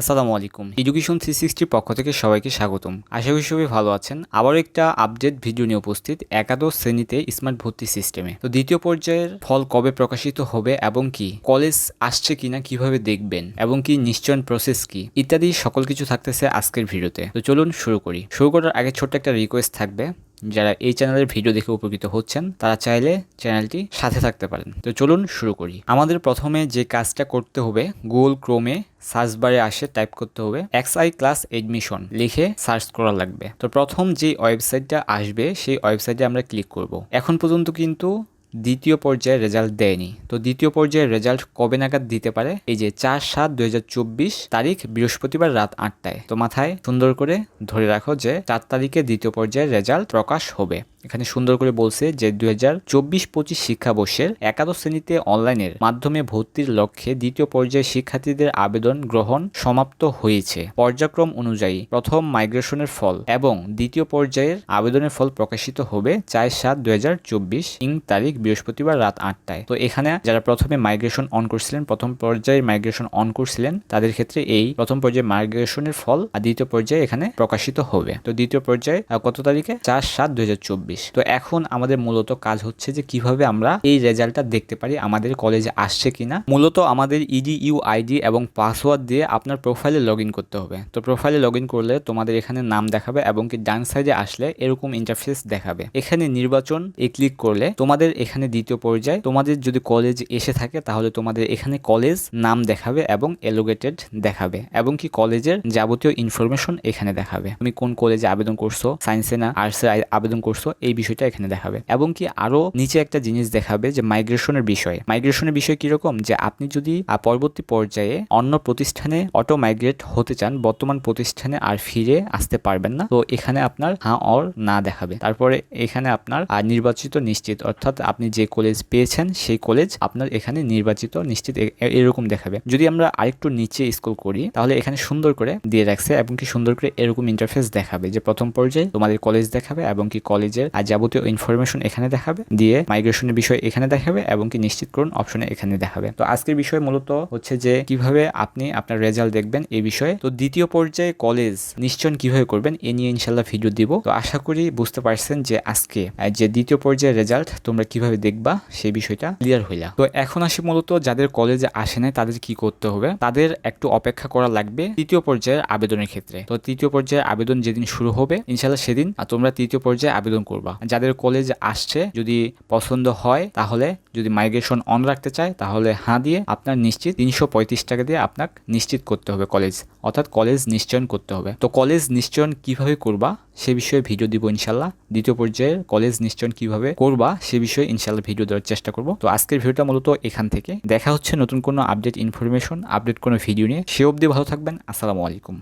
আসসালামু আলাইকুম। Education three সিক্সটির পক্ষ থেকে সবাইকে স্বাগতম। আশা করি সবাই ভালো আছেন। আবারও একটা আপডেট ভিডিও নিয়ে উপস্থিত একাদশ শ্রেণীতে স্মার্ট ভর্তি সিস্টেমে তো দ্বিতীয় পর্যায়ের ফল কবে প্রকাশিত হবে এবং কি? কলেজ আসছে কিনা, কীভাবে দেখবেন? এবং কি নিশ্চয়ন প্রসেস কি? ইত্যাদি সকল কিছু থাকতেছে আজকের ভিডিওতে তো। চলুন শুরু করি। শুরু করার আগে ছোট্ট একটা রিকোয়েস্ট থাকবে। যারা এই চ্যানেলের ভিডিও দেখে উপকৃত হচ্ছেন, তারা চাইলে চ্যানেলটি সাথে থাকতে পারেন। তো চলুন শুরু করি। আমাদের প্রথমে যে কাজটা করতে হবে গুগল ক্রোমে সার্চ বারে আসে টাইপ করতে হবে এক্স আই ক্লাস এডমিশন লিখে সার্চ করা লাগবে। তো প্রথম যে ওয়েবসাইটটা আসবে, সেই ওয়েবসাইটে আমরা ক্লিক করব। এখন পর্যন্ত কিন্তু দ্বিতীয় পর্যায়ে রেজাল্ট দেয়নি। তো দ্বিতীয় পর্যায়ের রেজাল্ট কবে নাগাদ দিতে পারে? এই যে চার সাত দুই তারিখ বৃহস্পতিবার রাত আটটায়। তো মাথায় সুন্দর করে ধরে রাখো যে চার তারিখে দ্বিতীয় পর্যায়ের রেজাল্ট প্রকাশ হবে। এখানে সুন্দর করে বলছে যে দুই হাজার চব্বিশ পঁচিশ শিক্ষাবর্ষের একাদশ শ্রেণীতে অনলাইনের মাধ্যমে ভর্তির লক্ষ্যে দ্বিতীয় পর্যায়ে শিক্ষার্থীদের আবেদন গ্রহণ সমাপ্ত হয়েছে। পর্যায়ক্রম অনুযায়ী প্রথম মাইগ্রেশনের ফল এবং দ্বিতীয় পর্যায়ের আবেদনের ফল প্রকাশিত হবে চার সাত দুই হাজার চব্বিশ ইং তারিখ বৃহস্পতিবার রাত আটটায়। তো এখানে যারা প্রথমে মাইগ্রেশন অন করছিলেন, প্রথম পর্যায়ে মাইগ্রেশন অন করছিলেন, তাদের ক্ষেত্রে এই প্রথম পর্যায়ে মাইগ্রেশনের ফল আর দ্বিতীয় পর্যায়ে এখানে প্রকাশিত হবে। তো দ্বিতীয় পর্যায়ে কত তারিখে? চার সাত দুই হাজার চব্বিশ। তো এখন আমাদের মূলত কাজ হচ্ছে যে কীভাবে আমরা এই রেজাল্টটা দেখতে পারি, আমাদের কলেজে আসছে কিনা। মূলত আমাদের ইডি, ইউ, আইডি এবং পাসওয়ার্ড দিয়ে আপনার প্রোফাইলে লগ করতে হবে। তো প্রোফাইলে লগ করলে তোমাদের এখানে নাম দেখাবে এবং কি ডান সাইডে আসলে এরকম ইন্টারফেস দেখাবে। এখানে নির্বাচন এ ক্লিক করলে তোমাদের এখানে দ্বিতীয় পর্যায়ে তোমাদের যদি কলেজ এসে থাকে তাহলে তোমাদের এখানে কলেজ নাম দেখাবে এবং এলোগেটেড দেখাবে এবং কি কলেজের যাবতীয় ইনফরমেশন এখানে দেখাবে। তুমি কোন কলেজে আবেদন করছ? সায়েন্সে না আর্টসে আবেদন করছ? এই বিষয়টা এখানে দেখাবে। এবং কি আরও নিচে একটা জিনিস দেখাবে যে মাইগ্রেশনের বিষয়। মাইগ্রেশনের বিষয় কীরকম যে আপনি যদি পরবর্তী পর্যায়ে অন্য প্রতিষ্ঠানে অটো মাইগ্রেট হতে চান, বর্তমান প্রতিষ্ঠানে আর ফিরে আসতে পারবেন না, তো এখানে আপনার হ্যাঁ অর না দেখাবে। তারপরে এখানে আপনার নির্বাচিত নিশ্চিত, অর্থাৎ আপনি যে কলেজ পেয়েছেন, সেই কলেজ আপনার এখানে নির্বাচিত নিশ্চিত এরকম দেখাবে। যদি আমরা আরেকটু নিচে স্কুল করি, তাহলে এখানে সুন্দর করে দিয়ে রাখছে এবং কি সুন্দর করে এরকম ইন্টারফেস দেখাবে যে প্রথম পর্যায়ে তোমাদের কলেজ দেখাবে এবং কি কলেজের আর যাবতীয় ইনফরমেশন এখানে দেখাবে, দিয়ে মাইগ্রেশনের বিষয় এখানে দেখাবে এবং কি নিশ্চিত করুন অপশনে এখানে দেখাবে। তো আজকের বিষয় মূলত হচ্ছে যে কীভাবে আপনি আপনার রেজাল্ট দেখবেন এই বিষয়ে। তো দ্বিতীয় পর্যায়ে কলেজ নিশ্চয়ন কীভাবে করবেন এ নিয়ে ইনশাল্লাহ ভিডিও দিব। তো আশা করি বুঝতে পারছেন যে আজকে যে দ্বিতীয় পর্যায়ের রেজাল্ট তোমরা কীভাবে দেখবা সেই বিষয়টা ক্লিয়ার হইলা। তো এখন আসি মূলত যাদের কলেজে আসে নাই তাদের কি করতে হবে? তাদের একটু অপেক্ষা করা লাগবে তৃতীয় পর্যায়ের আবেদনের ক্ষেত্রে। তো তৃতীয় পর্যায়ের আবেদন যেদিন শুরু হবে ইনশাল্লাহ সেদিন তোমরা তৃতীয় পর্যায়ে আবেদন করবা। যাদের কলেজ আসছে, যদি পছন্দ হয়, তাহলে যদি মাইগ্রেশন অন রাখতে চায়, তাহলে হ্যাঁ দিয়ে আপনার নিশ্চিত তিনশো পঁয়ত্রিশ টাকা দিয়ে আপনাকে নিশ্চিত করতে হবে কলেজ অর্থাৎ কলেজ নিশ্চয়ন করতে হবে। তো কলেজ নিশ্চয়ন কীভাবে করবা, সে বিষয়ে ভিডিও দিব ইনশাল্লাহ দ্বিতীয় পর্যায়ে কলেজ নিশ্চয়ন কীভাবে করবা, সে বিষয়ে ইনশাল্লাহ ভিডিও দেওয়ার চেষ্টা করব। তো আজকের ভিডিওটা মূলত এখান থেকে। দেখা হচ্ছে নতুন কোনো আপডেট ইনফরমেশন আপডেট কোনো ভিডিও নিয়ে। সে অবধি ভালো থাকবেন। আসসালামু আলাইকুম।